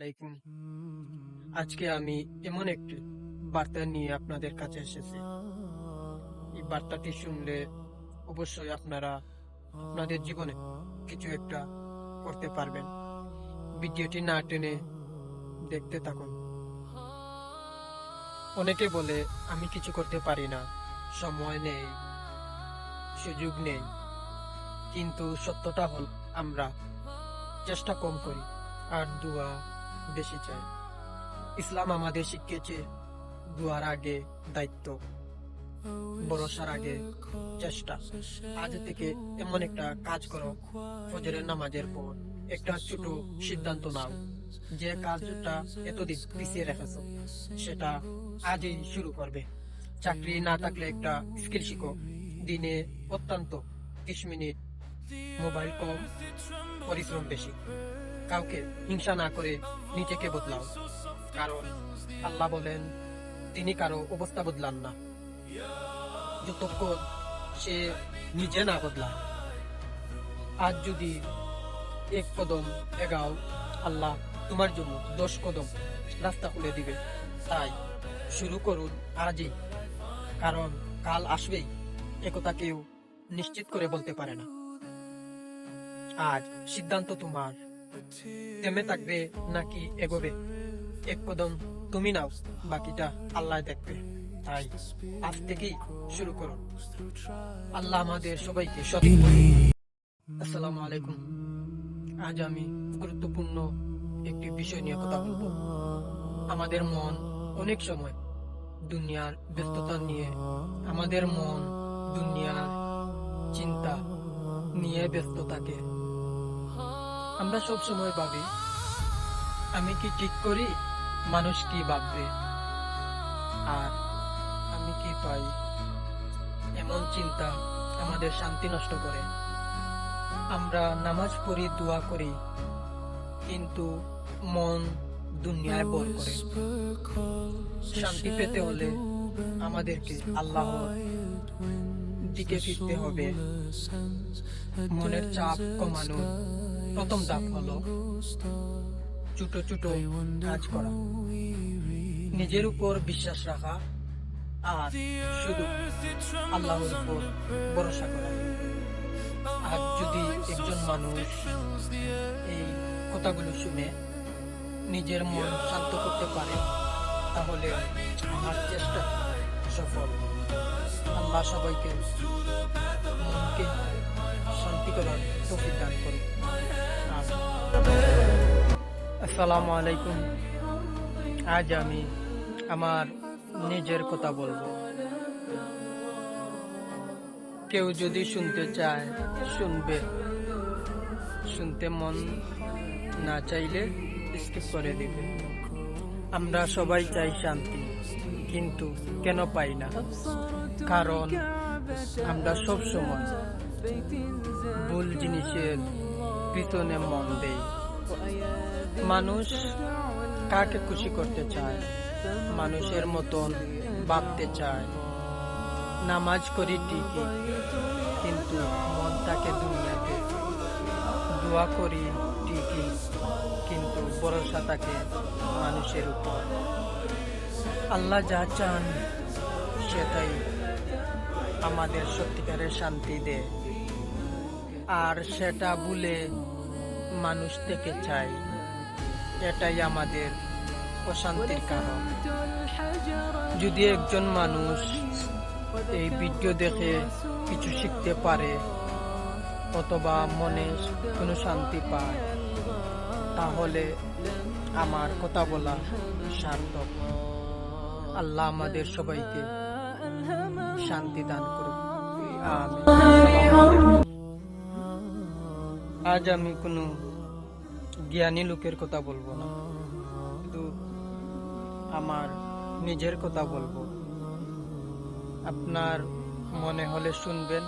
আলাইকুম আজকে আমি এমন একটি বার্তা নিয়ে আপনাদের কাছে এসেছি। এই বার্তাটি শুনলে অবশ্যই আপনারা আপনাদের জীবনে কিছু একটা করতে পারবেন। ভিডিওটি না টেনে দেখতে থাকুন। অনেকে বলে আমি কিছু করতে পারি না। সময় নেই সুযোগ নেই। কিন্তু সত্যটা হল আমরা চেষ্টা কম করি। আর দোয়া বেশি চাই ইসলাম আমাদের শিখিয়েছে, দোয়ার আগে দায়িত্ব, ভরসার আগে চেষ্টা। আজ থেকে এমন একটা কাজ করো, ফজরের নামাজের পর। একটা ছোট সিদ্ধান্ত নাও, যে কাজটা এতদিন পিছিয়ে রেখেছো, সেটা আজই শুরু করবে। চাকরি না থাকলে একটা স্কিল শিখো, দিনে অত্যন্ত তিরিশ মিনিট মোবাইল কম, পরিশ্রম বেশি। কাউকে হিংসা না করে নিজেকে বদলাও। কারণ আল্লাহ বলেন, তিনি কারও অবস্থা বদলান না। যতক্ষণ সে নিজে না বদলায়। আজ যদি এক কদম এগাও, আল্লাহ তোমার জন্য দশ কদম রাস্তা খুলে দিবে। তাই শুরু করুন আজই। কারণ কাল আসবেই, একথা কেউ নিশ্চিত করে বলতে পারে না। আজ সিদ্ধান্ত তোমার। থেমে থাকবে নাকি এগোবে তুমি নাও বাকিটা আল্লাহ দেখবে তাই আজ থেকেই শুরু করো আল্লাহ আমাদের সবাইকে আসসালামু আলাইকুম আজ আমি গুরুত্বপূর্ণ একটি বিষয় নিয়ে কথা বলব আমাদের মন অনেক সময় দুনিয়ার ব্যস্ততা নিয়ে আমাদের মন দুনিয়ার চিন্তা নিয়ে ব্যস্ত থাকে আমরা সব সময় ভাবি, আমি কি ঠিক করি? মানুষ কি ভাববে? আর আমি কি পাই? এমন চিন্তা আমাদের শান্তি নষ্ট করে। আমরা নামাজ পড়ি, দোয়া করি, কিন্তু মন দুনিয়ায় বল করে। শান্তি পেতে হলে আমাদেরকে আল্লাহ দিকে ফিরতে হবে। মনের চাপ কমানোর প্রথম ধাপ হলো ছোট ছোট কাজ করা। নিজের উপর বিশ্বাস রাখা আর শুধু আল্লাহর উপর ভরসা করা। আর যদি একজন মানুষ এই কথাগুলো শুনে নিজের মন শান্ত করতে পারে, তাহলে আমার চেষ্টা সফল। আল্লাহ সবাইকে মনকে শান্তি তৌফিক দান আসসালামু আলাইকুম। আজ আমি আমার নিজের কথা বলব। কেউ যদি শুনতে চায়, শুনবে। শুনতে মন না চাইলে স্কিপ করে দিবে। আমরা সবাই চাই শান্তি, কিন্তু কেন পাই না? কারণ আমরা সব সময় ভুল জিনিসের পিছনে মন দেই মানুষ কাকে খুশি করতে চায়? মানুষের মতন ভাবতে চায়। নামাজ করি ঠিকই, কিন্তু মন থাকে দুনিয়াতে। দোয়া করি ঠিকই, কিন্তু ভরসা থাকে মানুষের উপর। আল্লাহ যা চান, সেটাই আমাদের সত্যিকারের শান্তি দেয়। আর সেটা ভুলে মানুষ থেকে চাই। এটাই আমাদের অশান্তির কারণ। যদি একজন মানুষ এই ভিডিও দেখে কিছু শিখতে পারে, অথবা মনে কোনো শান্তি পায়, তাহলে আমার কথা বলা সার্থক। আল্লাহ আমাদের সবাইকে শান্তি দান করুক। আমিন। আজ আমি কোনো জ্ঞানী লোকের কথা বলব না। কিন্তু আমার নিজের কথা বলব। আপনার মনে হলে শুনবেন,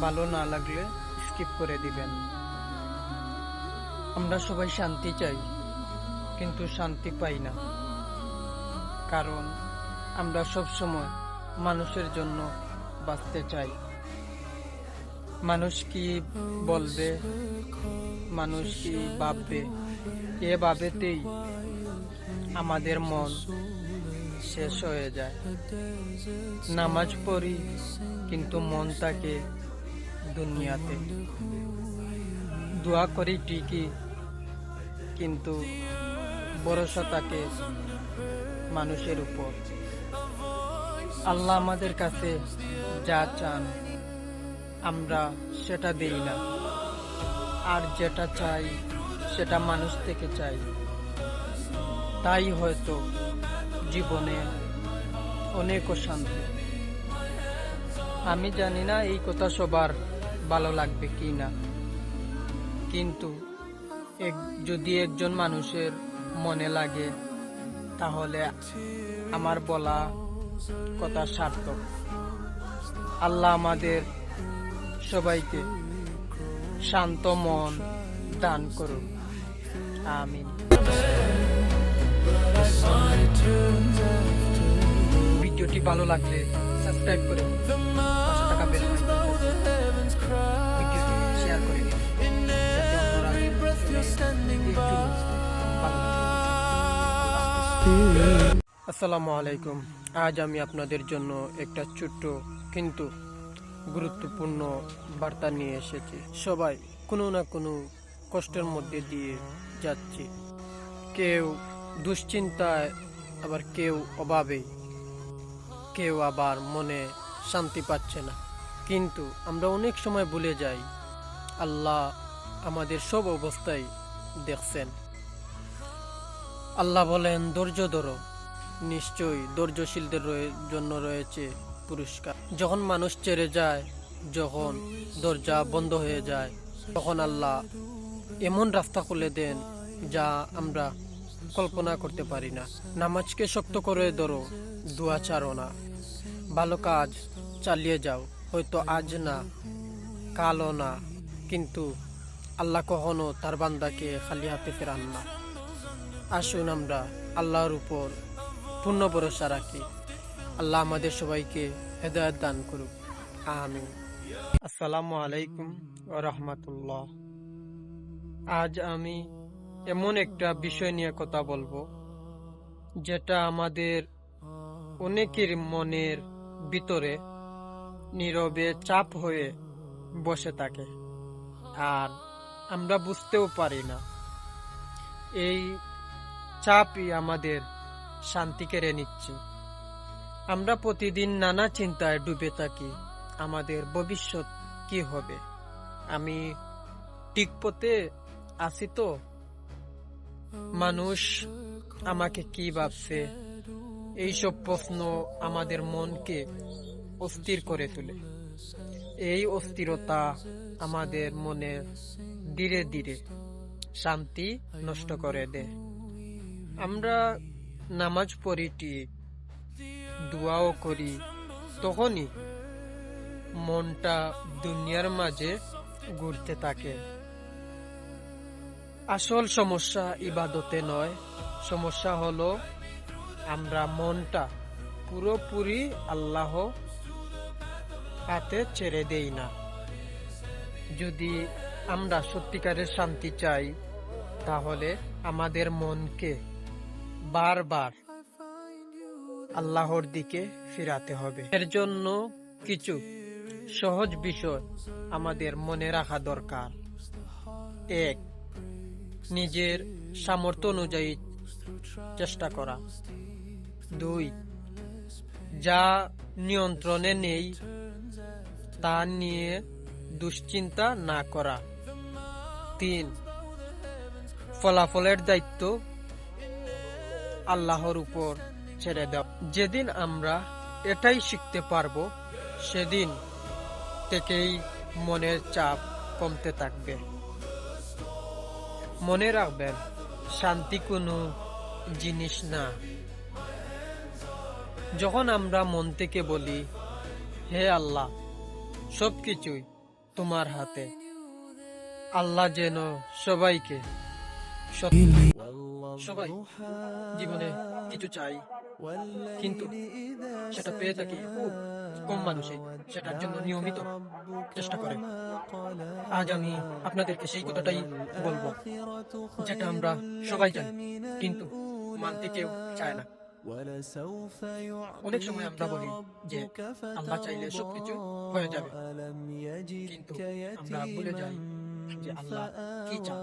ভালো না লাগলে স্কিপ করে দিবেন। আমরা সবাই শান্তি চাই, কিন্তু শান্তি পাই না। কারণ আমরা সব সময় মানুষের জন্য বাঁচতে চাই। মানুষ কি বলবে? মানুষ কি ভাববে? এভাবেতেই আমাদের মন শেষ হয়ে যায়। নামাজ পড়ি, কিন্তু মন থাকে দুনিয়াতে। দোয়া করি ঠিকই, কিন্তু ভরসা থাকে মানুষের উপর। আল্লাহ আমাদের কাছে যা চান আমরা সেটা দেই না। আর যেটা চাই, সেটা মানুষ থেকে চাই। তাই হয়তো জীবনে অনেক অশান্তি আমি জানি না এই কথা সবার ভালো লাগবে কি না। কিন্তু এক, যদি একজন মানুষের মনে লাগে, তাহলে আমার বলা কথা সার্থক। আল্লাহ আমাদের সবাইকে শান্ত মন দান করুন। আমিন। ভিডিওটি ভালো লাগলে সাবস্ক্রাইব করে। আসসালামু আলাইকুম। আজ আমি আপনাদের জন্য একটা ছোট্ট কিন্তু গুরুত্বপূর্ণ বার্তা নিয়ে এসেছি। সবাই কোনো না কোনো কষ্টের মধ্যে দিয়ে যাচ্ছে। কেউ দুশ্চিন্তায়, আবার কেউ অভাবে। কেউ আবার মনে শান্তি পাচ্ছে না। কিন্তু আমরা অনেক সময় ভুলে যাই, আল্লাহ আমাদের সব অবস্থায় দেখছেন। আল্লাহ বলেন, ধৈর্য ধরো। নিশ্চয়ই ধৈর্যশীলদের জন্য রয়েছে পুরস্কার। যখন মানুষ ছেড়ে যায়, যখন দরজা বন্ধ হয়ে যায়, তখন আল্লাহ এমন রাস্তা খুলে দেন যা আমরা কল্পনা করতে পারি না। নামাজকে শক্ত করে ধরো, দোয়া ছাড়ো না। ভালো কাজ চালিয়ে যাও, হয়তো আজ না, কালও না, কিন্তু আল্লাহ কখনো তার বান্দাকে খালি হাতে ফেরান না। আসুন আমরা আল্লাহর উপর পূর্ণ ভরসা রাখি। আল্লাহ আমাদের সবাইকে হেদায়ত দান করুক। আমিন। আসসালামু আলাইকুম ও রহমতুল্লাহ। আজ আমি এমন একটা বিষয় নিয়ে কথা বলব, যেটা আমাদের অনেকের মনের ভিতরে নীরবে চাপ হয়ে বসে থাকে, আর আমরা বুঝতেও পারি না। এই চাপই আমাদের শান্তি কেড়ে নিচ্ছে। আমরা প্রতিদিন নানা চিন্তায় ডুবে থাকি। আমাদের ভবিষ্যৎ কি হবে? আমি ঠিক পথে আছি তো? মানুষ আমাকে কি ভাবছে? এইসব প্রশ্ন আমাদের মনকে অস্থির করে তোলে। এই অস্থিরতা আমাদের মনে ধীরে ধীরে শান্তি নষ্ট করে দেয়। আমরা নামাজ পড়ি ঠিক দোয়াও করি। তখনই মনটা দুনিয়ার মাঝে ঘুরতে থাকে। আসল সমস্যা ইবাদতে নয়। সমস্যা হলো আমরা মনটা পুরোপুরি আল্লাহ হাতে ছেড়ে দেই না। যদি আমরা সত্যিকারের শান্তি চাই, তাহলে আমাদের মনকে বারবার আল্লাহর দিকে ফিরাতে হবে। এর জন্য কিছু সহজ বিষয় আমাদের মনে রাখা দরকার। এক, নিজের সামর্থ্য অনুযায়ী চেষ্টা করা। দুই, যা নিয়ন্ত্রণে নেই, তা নিয়ে দুশ্চিন্তা না করা। তিন, ফলাফলের দায়িত্ব আল্লাহর উপর ছেড়ে দাও। যেদিন আমরা এটাই শিখতে পারব, সেদিন থেকেই মনের চাপ কমতে থাকবে। মনে রাখবেন, শান্তি কোনো জিনিস না। যখন আমরা মন থেকে বলি, হে আল্লাহ, সবকিছুই তোমার হাতে। আল্লাহ যেন সবাইকে সবাই জীবনে কিছু চাই, কিন্তু সেটা পেয়ে থাকি খুব কম মানুষই সেটার জন্য নিয়মিত চেষ্টা করে। আজ আমি আপনাদেরকে সেই কথাটাই বলব, যেটা আমরা সবাই জানি, কিন্তু মানতে কেউ চায় না। অনেক সময় আমরা বলি যে আল্লাহ চাইলে সবকিছু হয়ে যাবে, কিন্তু আমরা ভুলে যাই যে আল্লাহ কি চান।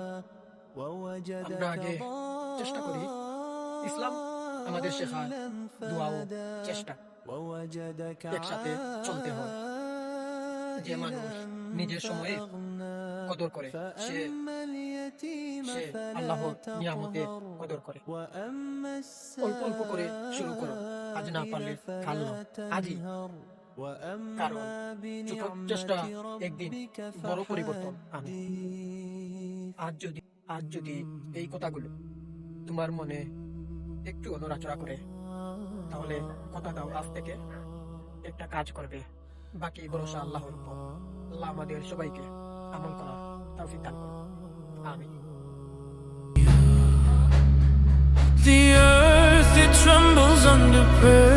আমরা আগে চেষ্টা করি। ইসলাম আমাদের শেখায় দোয়া ও চেষ্টা একসাথে চলতে হয়। যে মানুষ নিজের সময়ে কদর করে সে সে আল্লাহর নিয়ামতে কদর করে। অল্প অল্প করে শুরু করো। আজ না পারলে কাল আজই। কারণ চেষ্টা একদিন বড় পরিবর্তন। আনে আজ যদি আজ যদি এই কথাগুলো তোমার মনে একটু নড়াচড়া করে তাহলে কথা দাও আজ থেকে একটা কাজ করবে। বাকি ভরসা আল্লাহর উপর। আল্লাহ আমাদের সবাইকে আমল করার তৌফিক দান আমি The earth, it trembles under prayer.